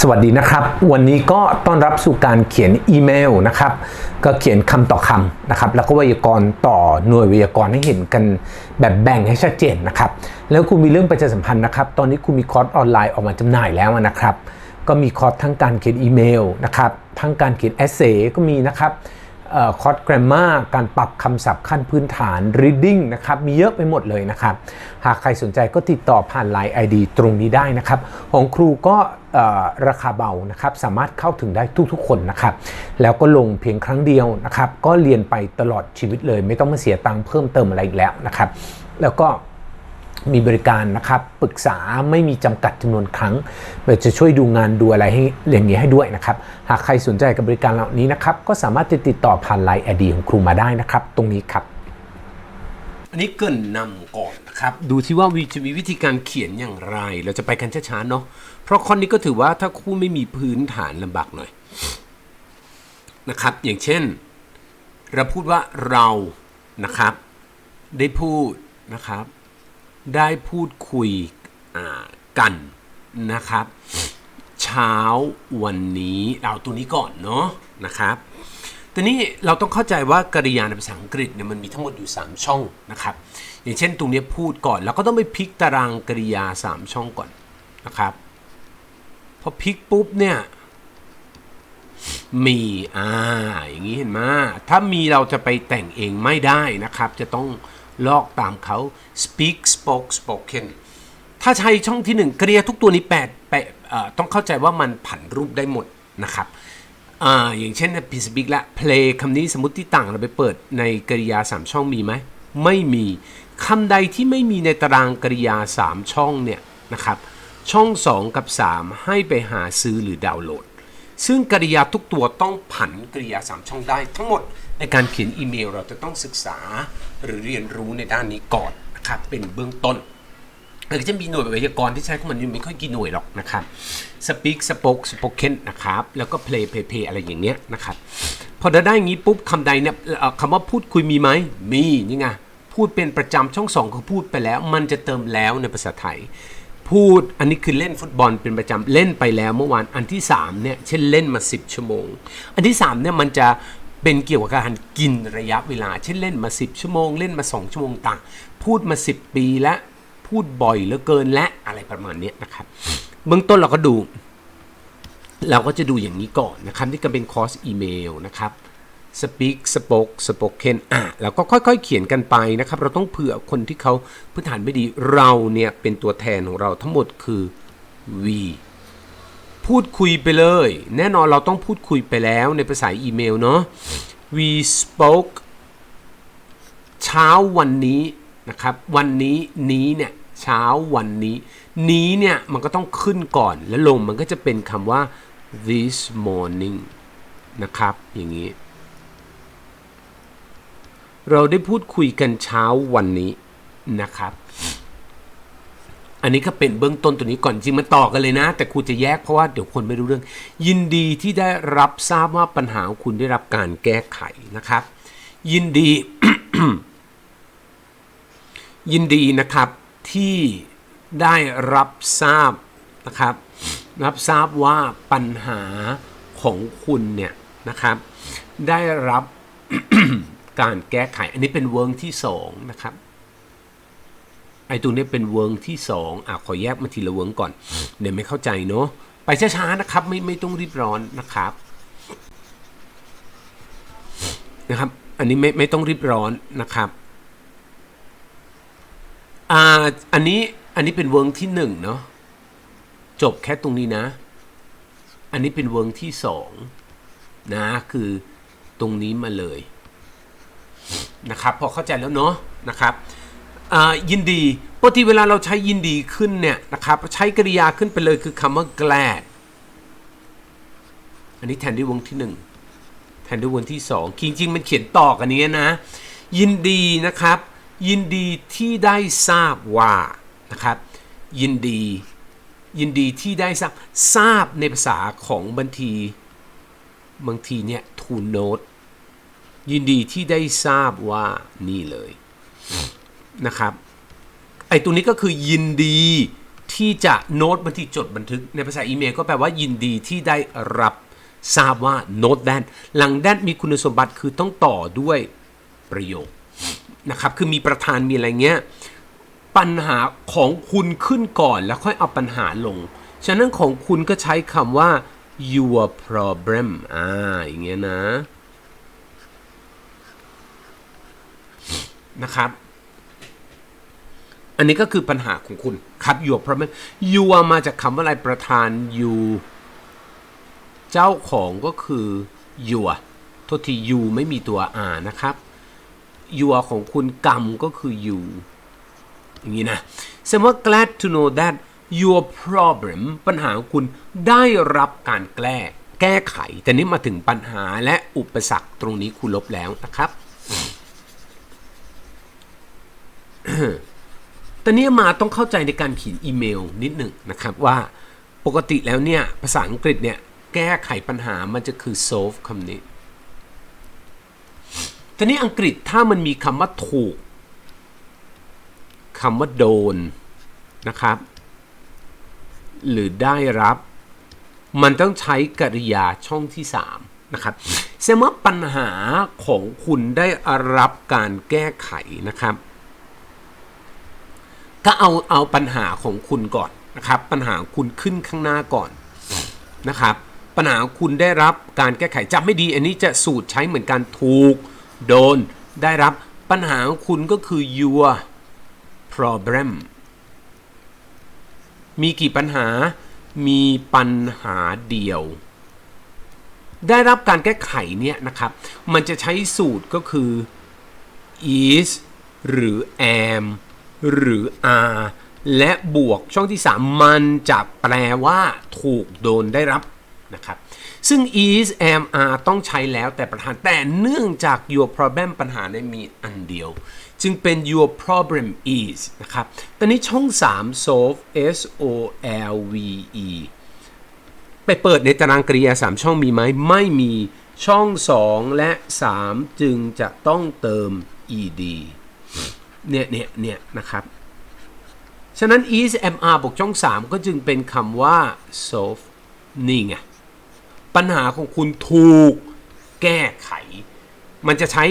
สวัสดีนะครับ วันนี้ก็ต้อนรับสู่การเขียนอีเมลนะครับ ก็เขียนคำต่อคำนะครับ แล้วก็ไวยากรณ์ต่อหน่วยไวยากรณ์ให้เห็นกันแบบแบ่งให้ชัดเจนนะครับ แล้วคุณมีเรื่องประชาสัมพันธ์นะครับ ตอนนี้คุณมีคอร์สออนไลน์ออกมาจำหน่ายแล้วนะครับ ก็มีคอร์สทั้งการเขียนอีเมลนะครับ ทั้งการเขียนเอเซก็มีนะครับ คอร์สแกรมมาการปรับคำศัพท์ขั้นพื้นฐาน reading นะครับ มีเยอะไปหมดเลยนะครับ หากใครสนใจก็ติดต่อผ่าน Line ID ตรงนี้ได้นะครับ ของครูก็ราคาเบานะครับ สามารถเข้าถึงได้ทุกๆคนนะครับ แล้วก็ลงเพียงครั้งเดียวนะครับ ก็เรียนไปตลอดชีวิตเลย ไม่ต้องมาเสียตังค์เพิ่มเติมอะไรอีกแล้วนะครับ แล้วก็ มีบริการนะครับ ปรึกษาไม่มีจำกัดจำนวนครั้งเดี๋ยวจะช่วยดูงานดูอะไรให้อย่างนี้ให้ด้วยนะครับ หากใครสนใจกับบริการเหล่านี้นะครับ ก็สามารถจะติดต่อผ่านไลน์แอดีของครูมาได้นะครับ ตรงนี้ครับ อันนี้เกินนำก่อนนะครับ ดูที่ว่าจะมีวิธีการเขียนอย่างไร เราจะไปกันช้าๆเนาะเพราะข้อนี้ก็ถือว่าถ้าครูไม่มีพื้นฐานลำบากหน่อยนะครับ อย่างเช่น เราพูดว่าเรานะครับ ได้พูดนะครับ ได้พูดคุยกันนะครับ เช้าวันนี้เอาตัวนี้ก่อนเนาะนะครับตัวนี้เราต้องเข้าใจว่ากริยาในภาษาอังกฤษเนี่ยมันมีทั้งหมดอยู่ 3 ช่องนะครับ อย่างเช่นตรงนี้พูดก่อนเราก็ต้องไปพลิกตารางกริยา 3 ช่องก่อนนะครับพอพลิกปุ๊บเนี่ยมีอ่าอย่างนี้เห็นไหมถ้ามีเราจะไปแต่งเองไม่ได้นะครับ จะต้อง ลอกตามเขา speak spoke spoken ถ้าใช้ช่องที่หนึ่งกริยาทุกตัวนี้แปดแปดต้องเข้าใจว่ามันผันรูปได้หมดนะครับออย่างเช่นพีสปิกละ play คำนี้สมมติที่ต่างเราไปเปิดในกริยา 3 ช่องมีไหม ไม่มีคำใดที่ไม่มีในตารางกริยา 3 ช่องเนี่ยนะครับช่อง 2 กับ 3 ให้ไปหาซื้อหรือดาวน์โหลด ซึ่งกริยาทุกตัวต้องผันกริยา 3 ช่องได้ทั้งหมด ในการเขียนอีเมลเราจะต้องศึกษาหรือเรียนรู้ในด้านนี้ก่อนนะครับเป็นเบื้องต้นหรือจะมีหน่วยไวยากรณ์ที่ใช้ของมันยู่ไม่ค่อยกี่หน่วยหรอกนะครับ speak spoke spoken นะครับ แล้วก็ play play play อะไรอย่างเงี้ยนะครับ พอได้อย่างนี้ปุ๊บคำใดเนี่ยคำว่าพูดคุยมีไหม มีนี่ไงพูดเป็นประจำช่องสองคือพูดไปแล้ว มันจะเติมแล้วในภาษาไทย พูดอันนี้คือเล่นฟุตบอลเป็นประจำเล่นไปแล้วเมื่อวานอันที่3เนี่ยเช่นเล่นมา 10 ชั่วโมง อันที่3เนี่ยมันจะ เป็นเกี่ยวกับการกินระยะเวลา เช่นเล่นมา 10 ชั่วโมง เล่นมา 2 ชั่วโมงต่าง พูดมา 10 ปีแล้วพูดบ่อยเหลือเกินและอะไรประมาณนี้นะครับ เบื้องต้นเราก็ดู เราก็จะดูอย่างนี้ก่อนนะครับนี่ก็เป็นคอร์สอีเมลนะครับ speak spoke spoken อะเราก็ค่อยๆ เขียนกันไปนะครับ เราต้องเผื่อคนที่เขาพื้นฐานไม่ดีเราเนี่ยเป็นตัวแทนของเราทั้งหมดคือ we พูดคุยไปเลย แน่นอนเราต้องพูดคุยไปแล้วในภาษาอีเมลเนาะ we spoke เช้าวันนี้นะครับ วันนี้นี้เนี่ยเช้าวันนี้ นี้เนี่ยมันก็ต้องขึ้นก่อนแล้วลงมันก็จะเป็นคำว่า this morning นะครับ อย่างนี้ เราได้พูดคุยกันเช้าวันนี้นะครับ อันนี้ก็เป็นเบื้องต้นตัวนี้ก่อนจริงมันต่อกันเลยนะ แต่ครูจะแยกเพราะว่าเดี๋ยวคนไม่รู้เรื่อง ยินดีที่ได้รับทราบว่าปัญหาของคุณได้รับการแก้ไขนะครับ ยินดี ยินดีนะครับที่ได้รับทราบนะครับ รับทราบว่าปัญหาของคุณเนี่ยนะครับ ได้รับการแก้ไข อันนี้เป็นเวิร์กที่สองนะครับ ไอ้ตรงนี้เป็นเวิร์กที่สองอะขอแยกมาทีละเวิร์กก่อน เดี๋ยวไม่เข้าใจเนาะไปช้าๆนะครับ ไม่ไม่ต้องรีบร้อนนะครับนะครับ อันนี้ไม่ไม่ต้องรีบร้อนนะครับอ่าอันนี้อันนี้เป็นเวิร์กที่หนึ่งเนาะจบแค่ตรงนี้นะ อันนี้เป็นเวิร์กที่สองนะคือตรงนี้มาเลยนะครับ พอเข้าใจแล้วเนาะนะครับ ยินดีปกติเวลาเราใช้ยินดีขึ้นเนี่ยนะครับใช้กริยาขึ้นไปเลยคือคำว่า glad อันนี้แทนด้วยวงที่หนึ่งแทนด้วยวงที่สองจริงๆ มันเขียนต่อกันนี้นะ ยินดีนะครับ ยินดีที่ได้ทราบว่านะครับ ยินดียินดีที่ได้ทราบทราบในภาษาของบางทีบางทีเนี่ย to note ยินดีที่ได้ทราบว่านี่เลย นะครับ ไอ้ตัวนี้ก็คือยินดีที่จะโน้ตบันทึกจดบันทึก ในภาษาอีเมลก็แปลว่ายินดีที่ได้รับทราบว่าโน้ตแดนหลังแดนมีคุณสมบัติคือต้องต่อด้วยประโยคนะครับ คือมีประธานมีอะไรเงี้ย ปัญหาของคุณขึ้นก่อนแล้วค่อยเอาปัญหาลง ฉะนั้นของคุณก็ใช้คำว่า your problem อ่า อย่างเงี้ยนะ นะครับ อันนี้ก็คือปัญหาของคุณครับ your problem you มาจากคำว่าอะไรประธาน you เจ้าของก็คือ your โทษที you ไม่มีตัว r นะครับ your ของคุณกรรมก็คือ you อย่างนี้นะแสดงว่า glad to know that your problem ปัญหาของคุณได้รับการแก้แก้ไข แต่นี้มาถึงปัญหาและอุปสรรคตรงนี้คุณลบแล้วนะครับ ตอนนี้มาต้องเข้าใจในการเขียนอีเมลนิดหนึ่งนะครับว่าปกติแล้วเนี่ย ภาษาอังกฤษเนี่ย แก้ไขปัญหามันจะคือ solve คำนี้ตอนนี้อังกฤษถ้ามันมีคำว่าถูกคำว่าโดนนะครับ หรือได้รับ มันต้องใช้กริยาช่องที่ 3 นะครับแสดงว่าปัญหาของคุณได้รับการแก้ไขนะครับ ก็เอาเอาปัญหาของคุณก่อนนะครับ ปัญหาคุณขึ้นข้างหน้าก่อนนะครับ ปัญหาคุณได้รับการแก้ไขจำไม่ดี อันนี้จะสูตรใช้เหมือนกันถูก โดน ได้รับปัญหาของคุณก็คือ your problem มีกี่ปัญหา มีปัญหาเดียว ได้รับการแก้ไขเนี่ยนะครับ มันจะใช้สูตรก็คือ is หรือ am หรือ are และบวกช่องที่ 3 มันจะแปลว่าถูกโดนได้รับนะครับซึ่ง is am are ต้องใช้แล้วแต่ประธานแต่เนื่องจาก your problem ปัญหาในมีอันเดียว จึงเป็น your problem is นะครับ ตอนนี้ช่อง 3 solve s o l v e ไปเปิดในตารางกริยา 3 ช่องมีไหมไม่มีช่อง 2 และ 3 จึงจะต้องเติม ed เนี่ยเนี่ยเนี่ยนะครับ ฉะนั้น is mr บวกช่อง 3 ก็จึงเป็นคำว่า solve นี่ไง ปัญหาของคุณถูกแก้ไข มันจะใช้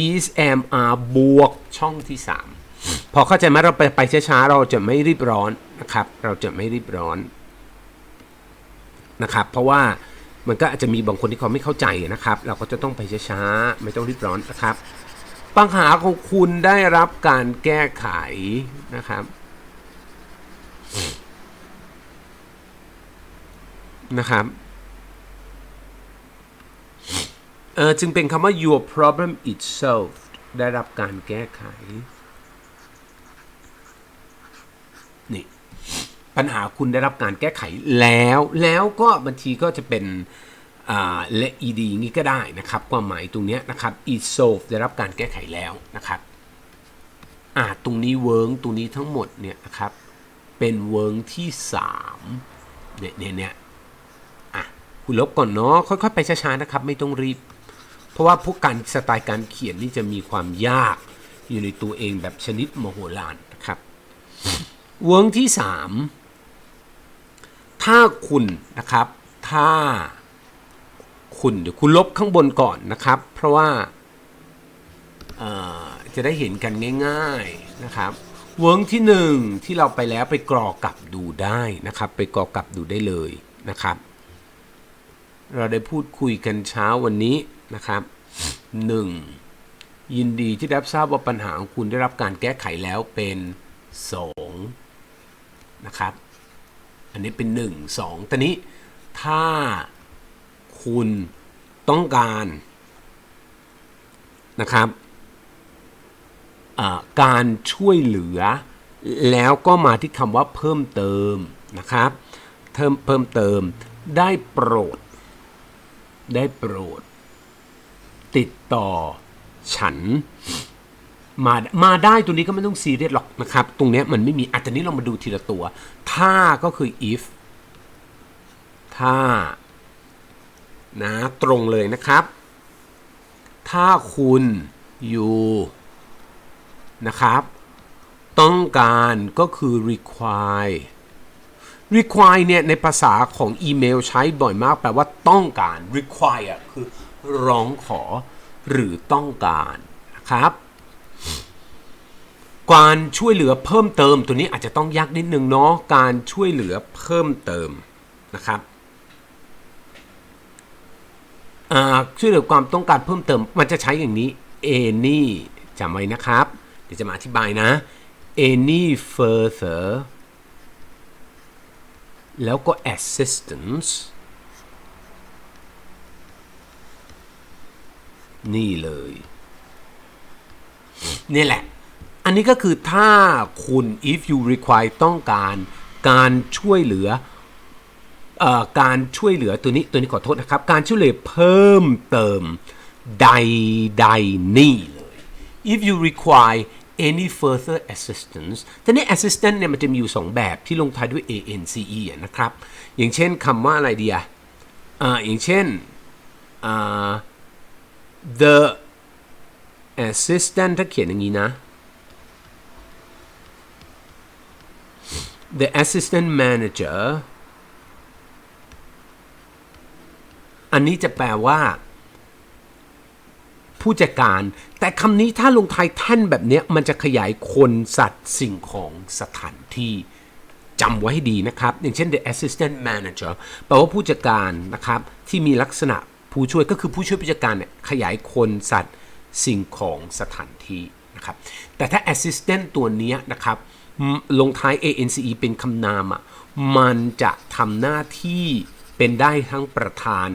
is M R บวกช่องที่ 3 พอเข้าใจไหมเราไปไปช้าๆ เราจะไม่รีบร้อนนะครับ เราจะไม่รีบร้อนนะครับ เพราะว่ามันก็อาจจะมีบางคนที่เขาไม่เข้าใจนะครับ เราก็จะต้องไปช้าๆ ไม่ต้องรีบร้อนนะครับ ปัญหาของคุณได้รับการแก้ไขนะครับ นะครับเออจึงเป็นคำว่า your problem is solved ได้รับการแก้ไข นี่ ปัญหาคุณได้รับการแก้ไขแล้ว แล้วก็บางทีก็จะเป็น และ ed งี้ก็ได้นะครับ ความหมายตรงนี้นะครับ is solved ได้รับการแก้ไขแล้วนะครับตรงนี้เวิร์งตรงนี้ทั้งหมดเนี่ยนะครับ เป็นเวิร์งที่3เนี่ยเนี่ยเนี่ยอะคุณลบก่อนเนาะค่อยๆ ไปช้าๆนะครับ ไม่ต้องรีบ เพราะว่าพวกการสไตล์การเขียนนี่จะมีความยากอยู่ในตัวเองแบบชนิดมโหฬารนะครับ เวิร์งที่ 3 ถ้าคุณนะครับ ถ้า คุณเดี๋ยวคุณลบข้างบนก่อนนะครับ เพราะว่าจะได้เห็นกันง่ายๆนะครับเวิร์กที่หนึ่งที่เราไปแล้วไปกรอกลับดูได้นะครับ ไปกรอกลับดูได้เลยนะครับ เราได้พูดคุยกันเช้าวันนี้นะครับหนึ่งยินดีที่ได้รับทราบว่าปัญหาของคุณได้รับการแก้ไขแล้วเป็นสองนะครับ อันนี้เป็นหนึ่งสองตอนนี้ถ้า คุณต้องการนะครับการช่วยเหลือ แล้วก็มาที่คำว่าเพิ่มเติมนะครับเพิ่มเพิ่มเติมได้โปรด ได้โปรด ติดต่อฉัน มามาได้ตัวนี้ก็ไม่ต้องซีเรียสหรอกนะครับ ตรงเนี้ยมันไม่มีอันนี้เรามาดูทีละตัว ถ้าก็คือ if ถ้า นะตรงเลยนะครับ ถ้าคุณอยู่นะครับ ต้องการก็คือ require require เนี่ยในภาษาของอีเมลใช้บ่อยมากแปลว่าต้องการ require คือร้องขอหรือต้องการนะครับการช่วยเหลือเพิ่มเติมตัวนี้อาจจะต้องยากนิดนึงเนาะการช่วยเหลือเพิ่มเติมนะครับอ่า ช่วยเหลือความต้องการเพิ่มเติม มันจะใช้อย่างนี้ any จำไว้นะครับ เดี๋ยวจะมาอธิบายนะ any further แล้วก็ assistance นี่เลย นี่แหละ อันนี้ก็คือถ้าคุณ if you require ต้องการการช่วยเหลือเอ่อ การช่วยเหลือตัวนี้ตัวนี้ขอโทษนะครับ การช่วยเหลือเพิ่มเติมใดใดนี่เลย if you require any further assistance ทีนี้ assistant เนี่ยมันจะมีอยู่สองแบบที่ลงท้ายด้วย ance นะครับ อย่างเช่นคำว่าอะไรดีอะอย่างเช่น the assistant ถ้าเขียนอย่างนี้นะ the assistant manager อันนี้จะแปลว่า ผู้จัดการ แต่คำนี้ถ้าลงท้ายแท่นแบบนี้มันจะขยายคนสัตว์สิ่งของสถานที่จำไว้ให้ดีนะครับ อย่างเช่น the assistant manager แปลว่าผู้จัดการนะครับ ที่มีลักษณะผู้ช่วยก็คือผู้ช่วยผู้จัดการเนี่ยขยายคนสัตว์สิ่งของสถานที่นะครับ แต่ถ้า assistant ตัวนี้นะครับ ลงท้าย ance เป็นคำนามอะมันจะทำหน้าที่เป็นได้ทั้งประธาน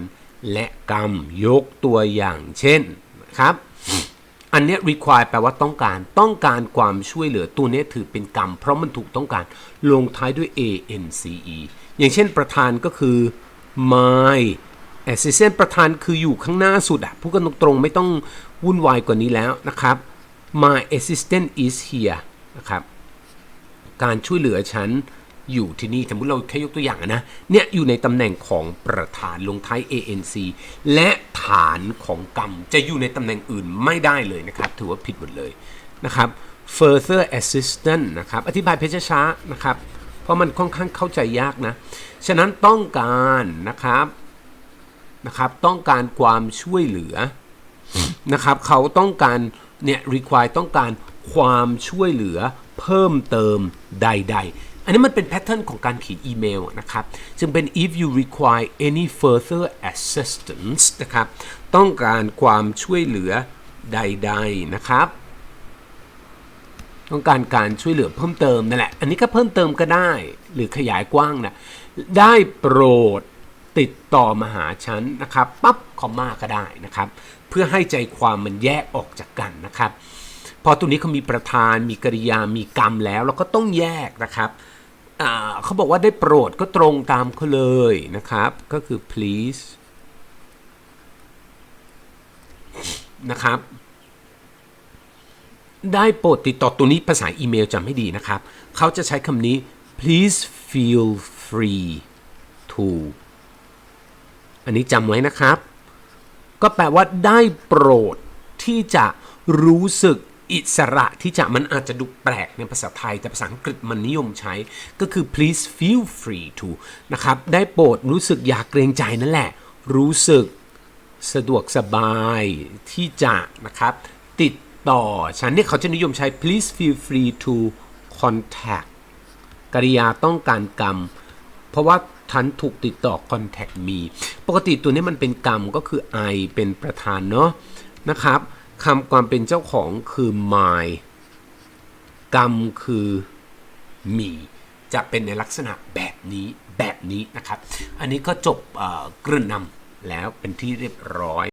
และกรรมยกตัวอย่างเช่นนะครับ อันนี้ require แปลว่าต้องการต้องการความช่วยเหลือตัวนี้ถือเป็นกรรม เพราะมันถูกต้องการลงท้ายด้วย ance อย่างเช่นประธานก็คือ my assistant ประธานคืออยู่ข้างหน้าสุดอะพูดกันตรงๆไม่ต้องวุ่นวายกว่านี้แล้วนะครับ my assistant is here นะครับ การช่วยเหลือฉัน อยู่ที่นี่สมมติเราแค่ยกตัวอย่างนะเนี่ยอยู่ในตำแหน่งของประธานลงท้าย ANC และฐานของกรรมจะอยู่ในตำแหน่งอื่นไม่ได้เลยนะครับ ถือว่าผิดหมดเลยนะครับ further assistant นะครับ อธิบายเพชรช้าๆนะครับ เพราะมันค่อนข้างเข้าใจยากนะ ฉะนั้นต้องการนะครับนะครับต้องการความช่วยเหลือนะครับเขาต้องการเนี่ย require ต้องการความช่วยเหลือเพิ่มเติมใด ๆ นนี้มันเป็นแพทเทิร์นของการเขียนอีเมลนะครับจึงเป็น if you require any further assistance นะครับ ต้องการความช่วยเหลือใด ๆ นะครับ ต้องการการช่วยเหลือเพิ่มเติมนั่นแหละ อันนี้ก็เพิ่มเติมก็ได้ หรือขยายกว้างนะ ได้โปรดติดต่อมาหาฉันนะครับ ปั๊บคอมมาก็ได้นะครับ เพื่อให้ใจความมันแยกออกจากกันนะครับพอตัวนี้เขามีประธาน มีกริยา มีกรรมแล้ว เราก็ต้องแยกนะครับ เขาบอกว่าได้โปรดก็ตรงตามเขาเลยนะครับ ก็คือ please นะครับ ได้โปรดติดต่อตัวนี้ภาษาอีเมลจำให้ดีนะครับ เขาจะใช้คำนี้ please feel free to อันนี้จำไว้นะครับ ก็แปลว่าได้โปรดที่จะรู้สึก อิสระที่จะมันอาจจะดูแปลกในภาษาไทย แต่ภาษาอังกฤษมันนิยมใช้ ก็คือ please feel free to นะครับ ได้โปรดรู้สึกอยากเกรงใจนั่นแหละ รู้สึกสะดวกสบายที่จะนะครับ ติดต่อ ฉันเนี่ยเขาจะนิยมใช้ please feel free to contact กริยาต้องการกรรม เพราะว่าทันถูกติดต่อ contact me ปกติตัวนี้มันเป็นกรรมก็คือ I เป็นประธานเนาะนะครับ คำความเป็นเจ้าของคือ my กรรมคือ me จะเป็นในลักษณะแบบนี้แบบนี้นะครับ อันนี้ก็จบกรื่นนำแล้วเป็นที่เรียบร้อย